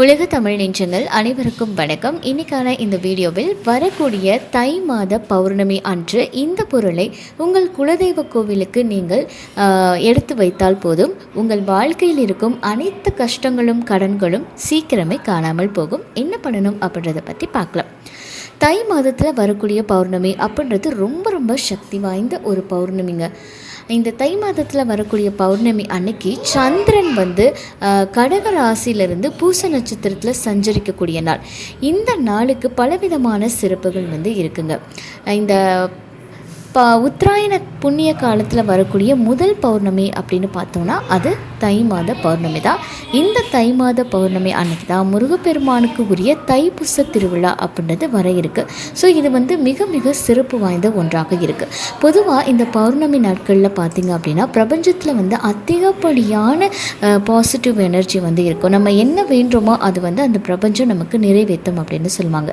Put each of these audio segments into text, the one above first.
உலக தமிழ் நெஞ்சங்கள் அனைவருக்கும் வணக்கம். இன்னைக்கான இந்த வீடியோவில் வரக்கூடிய தை மாத பௌர்ணமி அன்று இந்த பொருளை உங்கள் குலதெய்வ கோவிலுக்கு நீங்கள் எடுத்து வைத்தால் போதும். உங்கள் வாழ்க்கையில் இருக்கும் அனைத்து கஷ்டங்களும் கடன்களும் சீக்கிரமே காணாமல் போகும். என்ன பண்ணணும் அப்படின்றத பற்றி பார்க்கலாம். தை மாதத்தில் வரக்கூடிய பௌர்ணமி அப்படின்றது ரொம்ப ரொம்ப சக்தி வாய்ந்த ஒரு பௌர்ணமிங்க. இந்த தை மாதத்தில் வரக்கூடிய பௌர்ணமி அன்னைக்கு சந்திரன் வந்து கடக ராசியிலிருந்து பூச நட்சத்திரத்தில் சஞ்சரிக்கக்கூடிய நாள். இந்த நாளுக்கு பலவிதமான சிறப்புகள் வந்து இருக்குங்க. இந்த ப உத்தராயண புண்ணிய காலத்தில் வரக்கூடிய முதல் பௌர்ணமி அப்படின்னு பார்த்தோம்னா அது தை மாத பௌர்ணமி தான். இந்த தை மாத பௌர்ணமி அன்னைக்கு தான் முருகப்பெருமானுக்கு உரிய தைப்பூச திருவிழா அப்படின்றது வர இருக்குது ஸோ இது வந்து மிக மிக சிறப்பு வாய்ந்த ஒன்றாக இருக்குது பொதுவாக இந்த பௌர்ணமி நாட்களில் பார்த்தீங்க அப்படின்னா பிரபஞ்சத்தில் வந்து அதிகப்படியான பாசிட்டிவ் எனர்ஜி வந்து இருக்கும். நம்ம என்ன வேண்டுமோ அது வந்து அந்த பிரபஞ்சம் நமக்கு நிறைவேற்றும் அப்படின்னு சொல்லுவாங்க.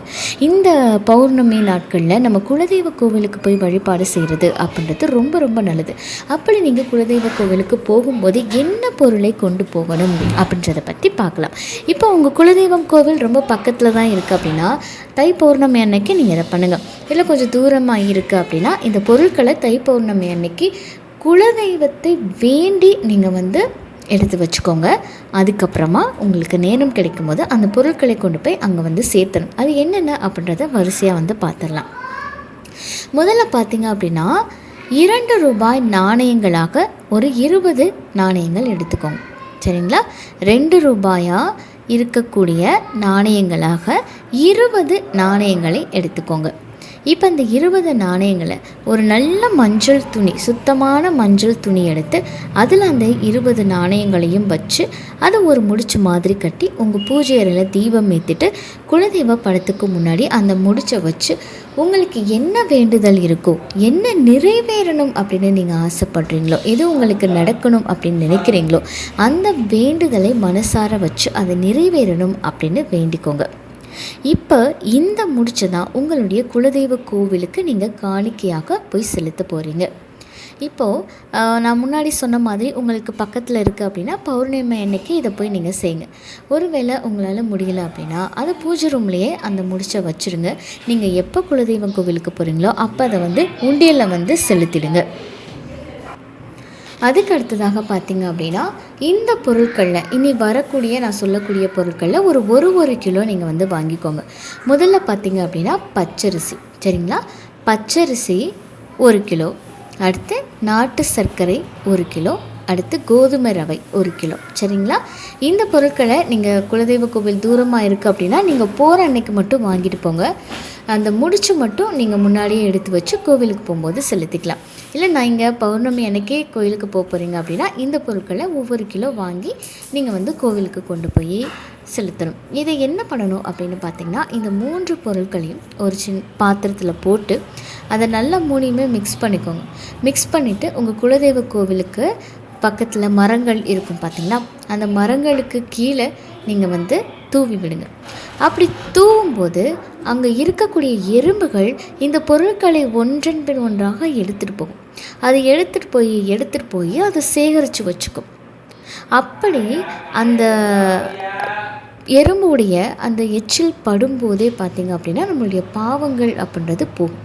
இந்த பௌர்ணமி நாட்களில் நம்ம குலதெய்வ கோவிலுக்கு போய் வழிபாடு செய்கிறது அப்படின்றது ரொம்ப ரொம்ப நல்லது. அப்படி நீங்கள் குலதெய்வ கோவிலுக்கு போகும்போது என்ன பொருளை கொண்டு போகணும் அப்படின்றத பற்றி பார்க்கலாம். இப்போ உங்கள் குலதெய்வம் கோவில் ரொம்ப பக்கத்தில் தான் இருக்குது அப்படின்னா தை பௌர்ணமி அன்னைக்கு நீங்கள் இதை பண்ணுங்கள் இல்லை கொஞ்சம் தூரமாக இருக்குது அப்படின்னா இந்த பொருட்களை தை பௌர்ணமி அன்னைக்கு குலதெய்வத்தை வேண்டி நீங்கள் வந்து எடுத்து வச்சுக்கோங்க. அதுக்கப்புறமா உங்களுக்கு நேரம் கிடைக்கும் போது அந்த பொருட்களை கொண்டு போய் அங்கே வந்து சேர்த்தணும். அது என்னென்ன அப்படின்றத வரிசையாக வந்து பார்த்துடலாம். முதல்ல பார்த்தீங்க அப்படின்னா இரண்டு ரூபாய் நாணயங்களாக ஒரு இருபது நாணயங்கள் எடுத்துக்கோங்க. சரிங்களா? ரெண்டு ரூபாயா இருக்கக்கூடிய நாணயங்களாக இருபது நாணயங்களை எடுத்துக்கோங்க. இப்போ இந்த இருபது நாணயங்களை ஒரு நல்ல மஞ்சள் துணி சுத்தமான மஞ்சள் துணி எடுத்து அதில் அந்த இருபது நாணயங்களையும் வச்சு அதை ஒரு முடிச்சு மாதிரி கட்டி உங்கள் பூஜை அறையில் தீபம் ஏற்றிட்டு குலதெய்வ படத்துக்கு முன்னாடி அந்த முடிச்சை வச்சு உங்களுக்கு என்ன வேண்டுதல் இருக்கோ என்ன நிறைவேறணும் அப்படின்னு நீங்கள் ஆசைப்படுறீங்களோ எது உங்களுக்கு நடக்கணும் அப்படின்னு நினைக்கிறீங்களோ அந்த வேண்டுதலை மனசார வச்சு அதை நிறைவேறணும் அப்படின்னு வேண்டிக்கோங்க. இப்போ இந்த முடிச்சை தான் உங்களுடைய குலதெய்வ கோவிலுக்கு நீங்கள் காணிக்கையாக போய் செலுத்த போகிறீங்க இப்போது நான் முன்னாடி சொன்ன மாதிரி உங்களுக்கு பக்கத்தில் இருக்குது அப்படின்னா பௌர்ணமி அன்னைக்கு இதை போய் நீங்கள் செய்யுங்க. ஒருவேளை உங்களால் முடியல அப்படின்னா அதை பூஜை ரூம்லேயே அந்த முடிச்சை வச்சுருங்க. நீங்கள் எப்போ குலதெய்வம் கோவிலுக்கு போகிறீங்களோ அப்போ அதை வந்து உண்டியலில் வந்து செலுத்திடுங்க. அதுக்கு அடுத்ததாக பார்த்தீங்க அப்படின்னா இந்த பொருட்களில் இனி வரக்கூடிய நான் சொல்லக்கூடிய பொருட்களில் ஒரு ஒரு ஒரு கிலோ நீங்கள் வந்து வாங்கிக்கோங்க. முதல்ல பார்த்தீங்க அப்படின்னா பச்சரிசி. சரிங்களா? பச்சரிசி ஒரு கிலோ. அடுத்து நாட்டு சர்க்கரை ஒரு கிலோ. அடுத்து கோதுமை ரவை ஒரு கிலோ. சரிங்களா? இந்த பொருட்களை நீங்கள் குலதெய்வ கோவில் தூரமாக இருக்குது அப்படின்னா நீங்கள் போகிற அன்னைக்கு மட்டும் வாங்கிட்டு போங்க. அந்த முடிச்சு மட்டும் நீங்கள் முன்னாடியே எடுத்து வச்சு கோவிலுக்கு போகும்போது செலுத்திக்கலாம். இல்லை நான் இங்கே பௌர்ணமி அன்னைக்கே கோயிலுக்கு போக போகிறீங்க அப்படின்னா இந்த பொருட்களை ஒவ்வொரு கிலோ வாங்கி நீங்கள் வந்து கோவிலுக்கு கொண்டு போய் செலுத்தணும். இதை என்ன பண்ணணும் அப்படின்னு பார்த்தீங்கன்னா இந்த மூன்று பொருட்களையும் ஒரு சின்ன பாத்திரத்தில் போட்டு அதை நல்லா மூணையுமே மிக்ஸ் பண்ணிக்கோங்க. மிக்ஸ் பண்ணிவிட்டு உங்கள் குலதெய்வ கோவிலுக்கு பக்கத்தில் மரங்கள் இருக்கும் பார்த்தீங்களா அந்த மரங்களுக்கு கீழே நீங்கள் வந்து தூவி விடுங்க. அப்படி தூவும்போது அங்கே இருக்கக்கூடிய எறும்புகள் இந்த பொருட்களை ஒன்றன் பின் ஒன்றாக எடுத்துகிட்டு போகும். அதை எடுத்துகிட்டு போய் எடுத்துகிட்டு போய் அதை சேகரித்து வச்சுக்கும். அப்படி அந்த எறும்புடைய அந்த எச்சில் படும்போதே பார்த்தீங்க அப்படின்னா நம்மளுடைய பாவங்கள் அப்படின்றது போகும்.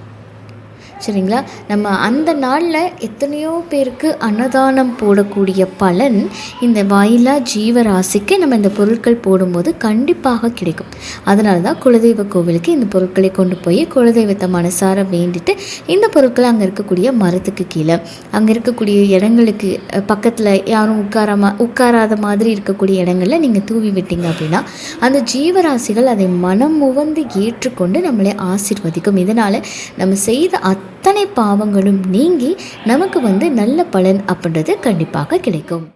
சரிங்களா? நம்ம அந்த நாளில் எத்தனையோ பேருக்கு அன்னதானம் போடக்கூடிய பலன் இந்த வாயிலா ஜீவராசிக்கு நம்ம இந்த பொருட்கள் போடும்போது கண்டிப்பாக கிடைக்கும். அதனால தான் குலதெய்வ கோவிலுக்கு இந்த பொருட்களை கொண்டு போய் குலதெய்வத்தை மனசார வேண்டிட்டு இந்த பொருட்களை அங்கே இருக்கக்கூடிய மரத்துக்கு கீழே அங்கே இருக்கக்கூடிய இடங்களுக்கு பக்கத்தில் யாரும் உட்காராம உட்காராத மாதிரி இருக்கக்கூடிய இடங்களில் நீங்கள் தூவி விட்டீங்க அப்படின்னா அந்த ஜீவராசிகள் அதை மனம் முவந்து ஏற்றுக்கொண்டு நம்மளை ஆசிர்வதிக்கும். இதனால் நம்ம செய்த அத்தனை பாவங்களும் நீங்கி நமக்கு வந்து நல்ல பலன் அப்படின்றது கண்டிப்பாக கிடைக்கும்.